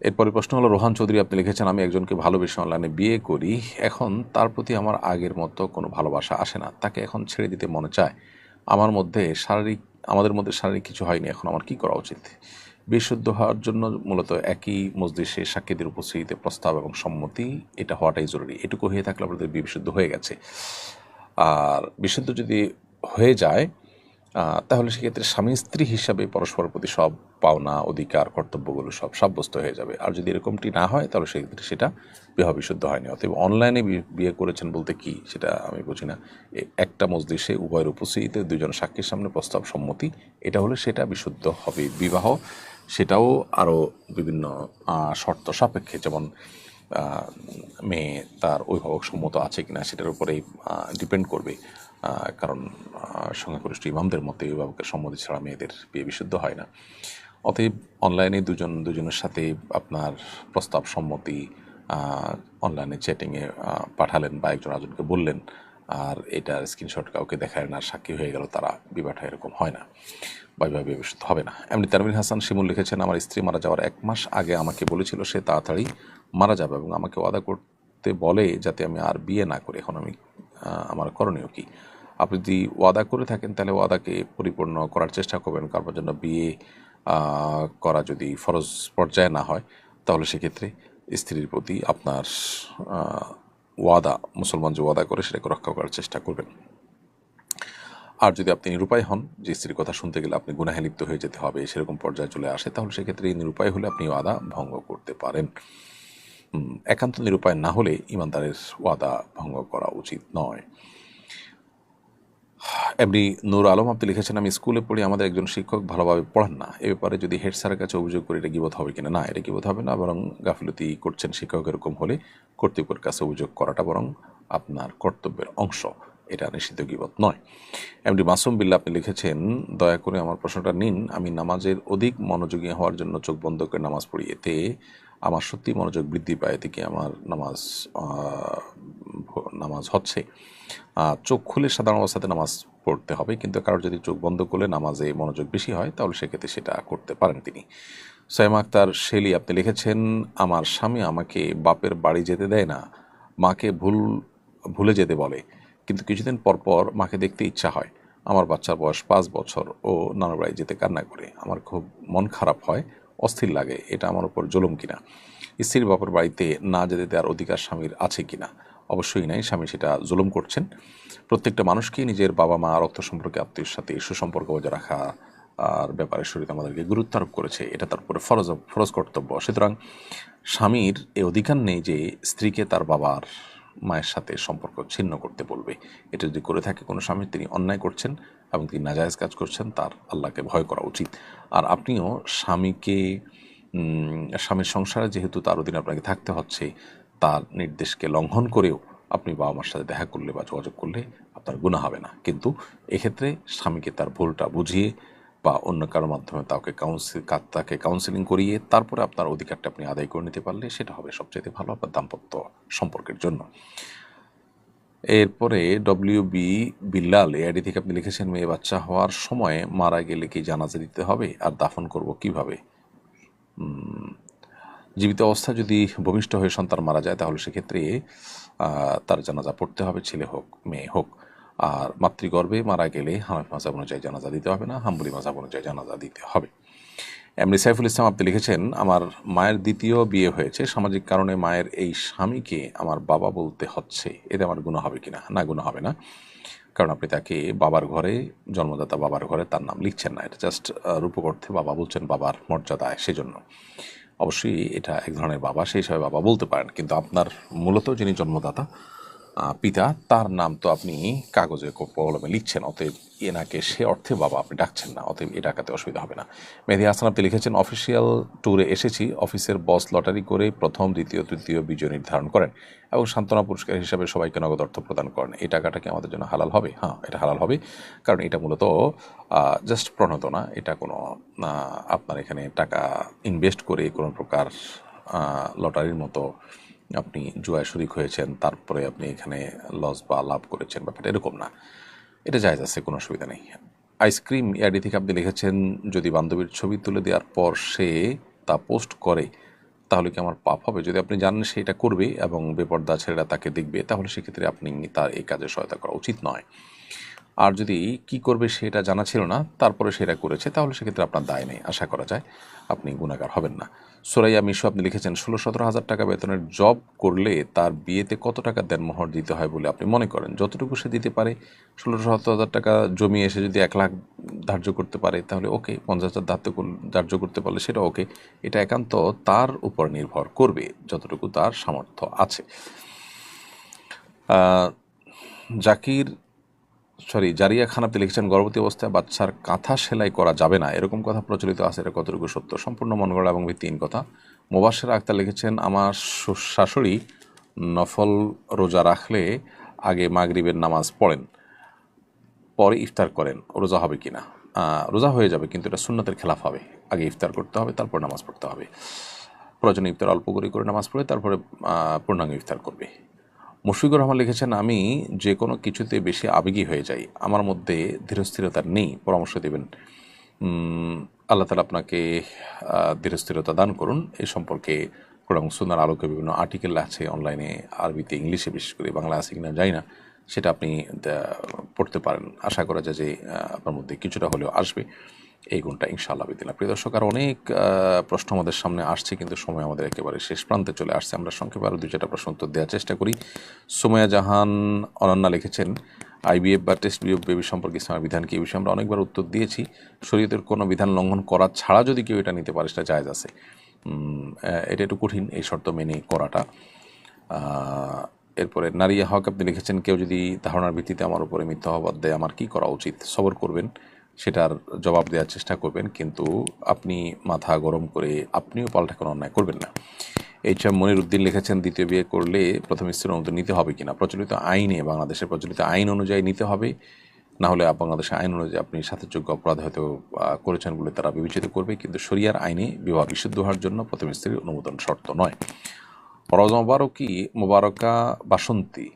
এরপরে প্রশ্ন হলো, রোহান চৌধুরী, আপনি লিখেছেন, আমি একজনকে ভালোবেসে অনলাইনে বিয়ে করি। এখন তার প্রতি আমার আগের মতো কোনো ভালোবাসা আসে না। তাকে এখন ছেড়ে দিতে মনে চায়। আমার মধ্যে শারীরিক, আমাদের মধ্যে শারীরিক কিছু হয়নি, এখন আমার কি করা উচিত? বিশুদ্ধ হওয়ার জন্য মূলত একই মসজিষে সাক্ষীদের উপস্থিতিতে প্রস্তাব এবং সম্মতি, এটা হওয়াটাই জরুরি। এটুকু হয়ে থাকলে আপনাদের বিশুদ্ধ হয়ে গেছে। আর বিশুদ্ধ যদি হয়ে যায় তাহলে সেক্ষেত্রে স্বামী স্ত্রী হিসাবে পরস্পরের প্রতি সব পাওনা, অধিকার, কর্তব্যগুলো সব সাব্যস্ত হয়ে যাবে। আর যদি এরকমটি না হয়, তাহলে সেক্ষেত্রে সেটা বিবাহ বিশুদ্ধ হয়নি। অতএব অনলাইনে বিয়ে করেছেন বলতে কি, সেটা আমি বুঝি না। একটা মসজিষে উভয়ের উপস্থিতিতে দুজন সাক্ষীর সামনে প্রস্তাব সম্মতি, এটা হলে সেটা বিশুদ্ধ হবে। বিবাহ সেটাও আরও বিভিন্ন শর্ত সাপেক্ষে, যেমন মেয়ে তার অভিভাবক সম্মত আছে কিনা সেটার উপরেই ডিপেন্ড করবে। কারণ সংখ্যাগরিষ্ঠ ইমামদের মতে অভিভাবকের সম্মতি ছাড়া মেয়েদের বিয়ে বিশুদ্ধ হয় না। অতএব অনলাইনে দুজন, দুজনের সাথে আপনার প্রস্তাব সম্মতি অনলাইনে চ্যাটিংয়ে পাঠালেন বা একজন আজনকে বললেন আর এটার স্ক্রিনশট কাউকে দেখায় না, সাক্ষী হয়ে গেল, তারা বিবাহটা এরকম হয় না। বা বিবেচিত হবে না। এমনি তানবির হাসান, শিমুল লিখেছেন, আমার স্ত্রী মারা যাওয়ার এক মাস আগে আমাকে বলেছিল সে তাড়াতাড়ি মারা যাবে এবং আমাকে ওয়াদা করতে বলে যাতে আমি আর বিয়ে না করি। এখন আমি আমার করণীয় কি? আপনি যদি ওয়াদা করে থাকেন, তাহলে ওয়াদাকে পরিপূর্ণ করার চেষ্টা করবেন। কারোর জন্য বিয়ে করা যদি ফরজ পর্যায়ে না হয়, তাহলে সেক্ষেত্রে স্ত্রীর প্রতি আপনার ওয়াদা, মুসলমান যে ওয়াদা করে সেটাকে রক্ষা করার চেষ্টা করবেন। আর যদি আপনি নিরুপায় হন, যে স্ত্রীর কথা শুনতে গেলে আপনি গুনাহে লিপ্ত হয়ে যেতে হবে, সেরকম পর্যায়ে চলে আসে, তাহলে সেক্ষেত্রে এই নিরুপায় হলে আপনি ওয়াদা ভঙ্গ করতে পারেন। একান্ত নিরুপায় না হলে ইমানদারের ওয়াদা ভঙ্গ করা উচিত নয়। এমনি নূর আলম আপনি লিখেছেন, আমি স্কুলে পড়ি, আমাদের একজন শিক্ষক ভালোভাবে পড়ান না। এ ব্যাপারে যদি হেড স্যারের কাছে অভিযোগ করি, এটা গিবোধ হবে কিনা? না, এটা গিবোধ হবে না, বরং গাফিলতি করছেন শিক্ষক এরকম হলে কর্তৃপক্ষের কাছে অভিযোগ করাটা বরং আপনার কর্তব্যের অংশ। এটা নিষিদ্ধ গিবত নয়। এমডি মাসুম বিল্লা, আপনি লিখেছেন, দয়া করে আমার প্রশ্নটা নিন। আমি নামাজের অধিক মনোযোগী হওয়ার জন্য চোখ বন্ধ করে নামাজ পড়ি। এতে আমার সত্যি মনোযোগ বৃদ্ধি পায়। এদিকে আমার নামাজ নামাজ হচ্ছে? চোখ খুলে সাধারণ অবস্থাতে নামাজ পড়তে হবে, কিন্তু কারোর যদি চোখ বন্ধ করলে নামাজে মনোযোগ বেশি হয়, তাহলে সেক্ষেত্রে সেটা করতে পারেন তিনি। সাইমা আক্তার শেলি, আপনি লিখেছেন, আমার স্বামী আমাকে বাপের বাড়ি যেতে দেয় না, মাকে ভুল, ভুলে যেতে বলে, কিন্তু কিছুদিন পর পর মাকে দেখতে ইচ্ছা হয়। আমার বাচ্চার বয়স পাঁচ বছর ও নানার বাড়ি যেতে কান্না করে। আমার খুব মন খারাপ হয়, অস্থির লাগে, এটা আমার উপর জুলুম কিনা? স্ত্রীর বাপের বাড়িতে না যেতে দেওয়ার অধিকার স্বামীর আছে কিনা? অবশ্যই নাই, স্বামী সেটা জুলুম করছেন। প্রত্যেকটা মানুষকেই নিজের বাবা মা রক্ত সম্পর্কে, আত্মীয়ের সাথে সুসম্পর্ক বজায় রাখা আর ব্যাপারে শরীর আমাদেরকে গুরুত্ব আরোপ করেছে। এটা তার উপরে ফরজ ফরজ কর্তব্য। সুতরাং স্বামীর এ অধিকার নেই যে স্ত্রীকে তার বাবার মায়ের সাথে সম্পর্ক ছিন্ন করতে বলবে। এটা যদি করে থাকে কোনো স্বামী, তিনি অন্যায় করছেন এবং তিনি নাজায়েজ কাজ করছেন, তার আল্লাহকে ভয় করা উচিত। আর আপনিও স্বামীকে স্বামীর সংসারে যেহেতু তার অধীনে আপনাকে থাকতে হচ্ছে তার নির্দেশকে লঙ্ঘন করেও আপনি বাবা মার সাথে দেখা করলে বা যোগাযোগ করলে আপনার গুণা হবে না। কিন্তু এক্ষেত্রে স্বামীকে তার ভুলটা বুঝিয়ে বা অন্য কারোর মাধ্যমে তাকে কাউন্সিল তাকে কাউন্সিলিং করিয়ে তারপরে আপনার অধিকারটা আপনি আদায় করে নিতে পারলে সেটা হবে সবচেয়ে ভালো আপনার দাম্পত্য সম্পর্কের জন্য। এরপরে ডব্লিউ বি বিল্লাল, এআইডি থেকে আপনি লিখেছেন, মেয়ে বাচ্চা হওয়ার সময় মারা গেলে কি জানাজা দিতে হবে? আর দাফন করব কীভাবে? জীবিত অবস্থা যদি ভূমিষ্ঠ হয়ে সন্তান মারা যায়, তাহলে সেক্ষেত্রে তার জানাজা পড়তে হবে, ছেলে হোক, মেয়ে হোক। আর মাতৃগর্ভে মারা গেলে হানাফি মাজাব অনুযায়ী জানাজা দিতে হবে না, হাম্বলি মাজাব অনুযায়ী জানাজা দিতে হবে। এমনি সাইফুল ইসলাম আপনি লিখেছেন, আমার মায়ের দ্বিতীয় বিয়ে হয়েছে, সামাজিক কারণে মায়ের এই স্বামীকে আমার বাবা বলতে হচ্ছে। এতে আমার গুণ হবে কিনা? না গুণ হবে না। কারণ আপনি তাকে বাবার ঘরে, জন্মদাতা বাবার ঘরে তার নাম লিখছেন না। এটা জাস্ট রূপক অর্থে বাবা বলছেন বাবার মর্যাদায়, সেজন্য। অবশ্যই এটা এক ধরনের বাবা, সেই হিসাবে বাবা বলতে পারেন। কিন্তু আপনার মূলত যিনি জন্মদাতা পিতা, তার নাম তো আপনি কাগজে কলমে লিখছেন, অতএব এনাকে সে অর্থে বাবা আপনি ডাকছেন না, অতএব এ ডাকাতে অসুবিধা হবে না। মেহেদি হাসান, আপনি লিখেছেন অফিসিয়াল ট্যুরে এসেছি অফিসের বস লটারি করে প্রথম, দ্বিতীয়, তৃতীয় বিজয় নির্ধারণ করেন এবং সান্ত্বনা পুরস্কার হিসাবে সবাইকে নগদ অর্থ প্রদান করেন। এই টাকাটা কি আমাদের জন্য হালাল হবে? হ্যাঁ এটা হালাল হবে, কারণ এটা মূলত জাস্ট প্রণোদনা, এটা কোনো আপনার এখানে টাকা ইনভেস্ট করে কোনো প্রকার লটারির মতো আপনি জুয়া শরিক হয়েছেন, তারপরে আপনি এখানে লস বা লাভ করেছেন, ব্যাপারটা এরকম না। এটা যায় আছে, কোনো অসুবিধা নেই। আইসক্রিম ইয়াডি থেকে আপনি লিখেছেন, যদি বান্ধবীর ছবি তুলে দেওয়ার পর সে তা পোস্ট করে, তাহলে কি আমার পাপ হবে? যদি আপনি জানেন সে এটা করবে এবং বেপর্দা ছেলেরা তাকে দেখবে, তাহলে সেক্ষেত্রে আপনি তার এই কাজে সহায়তা করা উচিত নয়। আর যদি কি করবে সেটা জানা ছিল না, তারপরে সেটা করেছে, তাহলে সেক্ষেত্রে আপনার দায় নেই। আশা করা যায় আপনি গুণাগার হবেন না। সোরাইয়া মিশু, আপনি লিখেছেন ষোলো সতেরো হাজার টাকা বেতনের জব করলে তার বিয়েতে কত টাকা দেনমোহর দিতে হয় বলে আপনি মনে করেন? যতটুকু সে দিতে পারে ষোলো সতেরো হাজার টাকা জমি এসে যদি এক লাখ ধার্য করতে পারে, তাহলে ওকে পঞ্চাশ হাজার ধার্য ধার্য করতে পারলে সেটা ওকে এটা একান্ত তার উপর নির্ভর করবে, যতটুকু তার সামর্থ্য আছে। জাকির সরি জারিয়া খান আপনি লিখেছেন গর্ভবতী অবস্থায় বাচ্চার কাঁথা সেলাই করা যাবে না। এরকম কথা প্রচলিত আছে এটা কতটুকু সত্য? সম্পূর্ণ মন গড়া এবং ভিত্তিহীন কথা। মোবাসের আক্তার লিখেছেন আমার শাশুড়ি নফল রোজা রাখলে আগে মাগরিবের নামাজ পড়েন পরে ইফতার করেন। রোজা হবে কিনা আহ, রোজা হয়ে যাবে কিন্তু এটা সুন্নতের খেলাফ হবে। আগে ইফতার করতে হবে তারপর নামাজ পড়তে হবে। প্রয়োজনে ইফতার অল্প করে করে নামাজ পড়ে তারপরে পূর্ণাঙ্গ ইফতার করবে। মুশফিকুর রহমান লিখেছেন, আমি যে কোনো কিছুতে বেশি আবেগী হয়ে যাই। আমার মধ্যে ধীরস্থিরতা নেই। পরামর্শ দেবেন। আল্লাহ তালা আপনাকে ধীরস্থিরতা দান করুন। এ সম্পর্কে কোরআন সুনার আলোকে বিভিন্ন আর্টিকেল আছে অনলাইনে, আরবিতে, ইংলিশে বিশেষ করে, বাংলা আছে কিনা জানি না। সেটা আপনি পড়তে পারেন। আশা করা যায় যে আপনার মধ্যে কিছুটা হলেও আসবে। এই গুণটা ইনশাআল্লাহ বিদিনা প্রিয় দর্শক, আর অনেক প্রশ্ন আমাদের সামনে আসছে, কিন্তু সময় আমাদের একেবারে শেষ প্রান্তে চলে আসছে। আমরা সংক্ষেপে আরও দুই চারটা প্রশ্ন উত্তর দেওয়ার চেষ্টা করি। সোমায়া জাহান অনন্যা লিখেছেন, আইবিএফ বা টেস্ট বিএফ বেবি সম্পর্কে ইসলামের বিধান কি? এই বিষয়ে আমরা অনেকবার উত্তর দিয়েছি। শরীয়তের কোনো বিধান লঙ্ঘন করা ছাড়া যদি কেউ এটা নিতে পারে, সেটা জায়জ আছে। এটা একটু কঠিন এই শর্ত মেনে করাটা। এরপরে নারিয়া হক আপনি লিখেছেন, কেউ যদি ধারণার ভিত্তিতে আমার উপরে মিথ্যা অবাদ দেয়, আমার কি করা উচিত? সবর করবেন। সেটার জবাব দেওয়ার চেষ্টা করবেন, কিন্তু আপনি মাথা গরম করে আপনিও পাল্টা কোনো অন্যায় করবেন না। এইচ এম মনির উদ্দিন লিখেছেন, দ্বিতীয় বিয়ে করলে প্রথম স্ত্রীর অনুমতি নিতে হবে কিনা? প্রচলিত আইনে, বাংলাদেশের প্রচলিত আইন অনুযায়ী নিতে হবে। না হলে বাংলাদেশের আইন অনুযায়ী আপনি সাথেযোগ্য অপরাধ হয়তো করেছেন বলে তারা বিবেচিত করবে, কিন্তু শরিয়ার আইনে বিবাহ বিশুদ্ধ হওয়ার জন্য প্রথম স্ত্রীর অনুমোদন শর্ত নয়। রজ মোবারকি, মোবারকা বাসন্তী